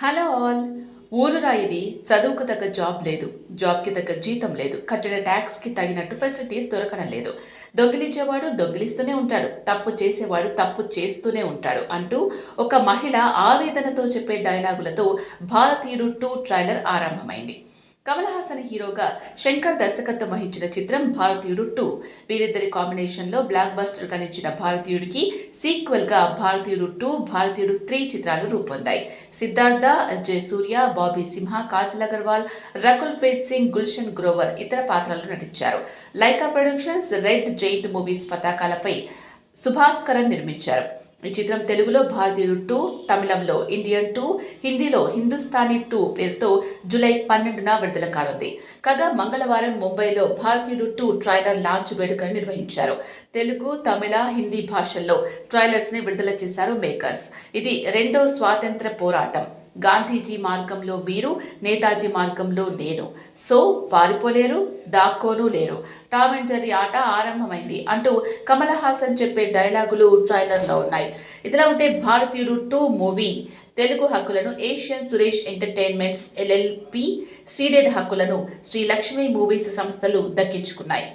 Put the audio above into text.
Hello all. ఊరురా ఇది చదువుకు తగ్గ జాబ్ లేదు. జాబ్కి తగ్గ జీతం లేదు. కట్టిన ట్యాక్స్కి తగినట్టు ఫెసిలిటీస్ దొరకడం లేదు. దొంగిలించేవాడు దొంగిలిస్తూనే ఉంటాడు. తప్పు చేసేవాడు తప్పు చేస్తూనే ఉంటాడు అంటూ ఒక మహిళ ఆవేదనతో చెప్పే డైలాగులతో భారతీయుడు టూ ట్రైలర్ ఆరంభమైంది. కమల్ హాసన్ హీరోగా శంకర్ దర్శకత్వం వహించిన చిత్రం భారతీయుడు టూ. వీరిద్దరి కాంబినేషన్లో బ్లాక్ బస్టర్ గణించిన భారతీయుడికి సీక్వెల్గా భారతీయుడు టూ భారతీయుడు త్రీ చిత్రాలు రూపొందాయి. సిద్ధార్థ ఎస్. జే సూర్య బాబీ సింహ కాజల్ అగర్వాల్ రకుల్ ప్రీత్ సింగ్ గుల్షన్ గ్రోవర్ ఇతర పాత్రల్లో నటించారు. Lyca productions red giant movies పతాకాలపై Subaskaran నిర్మించారు. ఈ చిత్రం తెలుగులో భారతీయుడు టూ తమిళంలో ఇండియన్ టూ హిందీలో హిందుస్థానీ టూ పేరుతో జూలై పన్నెండున విడుదల కానుంది. కాగా మంగళవారం ముంబైలో భారతీయుడు టూ ట్రైలర్ లాంచ్ వేడుకను నిర్వహించారు. తెలుగు తమిళ హిందీ భాషల్లో ట్రైలర్స్ని విడుదల చేశారు మేకర్స్. ఇది రెండో స్వాతంత్ర పోరాటం. గాంధీజీ మార్గంలో మీరు నేతాజీ మార్గంలో నేను. సో పారిపోలేరు దాక్కోను లేరు. టామ్ అండ్ జెర్రీ ఆట ఆరంభమైంది అంటూ కమల్ హాసన్ చెప్పే డైలాగులు ట్రైలర్లో ఉన్నాయి. ఇదిలా ఉంటే భారతీయుడు టూ మూవీ తెలుగు హక్కులను Asian Suresh entertainments LLP ceded హక్కులను శ్రీ లక్ష్మీ మూవీస్ సంస్థలు దక్కించుకున్నాయి.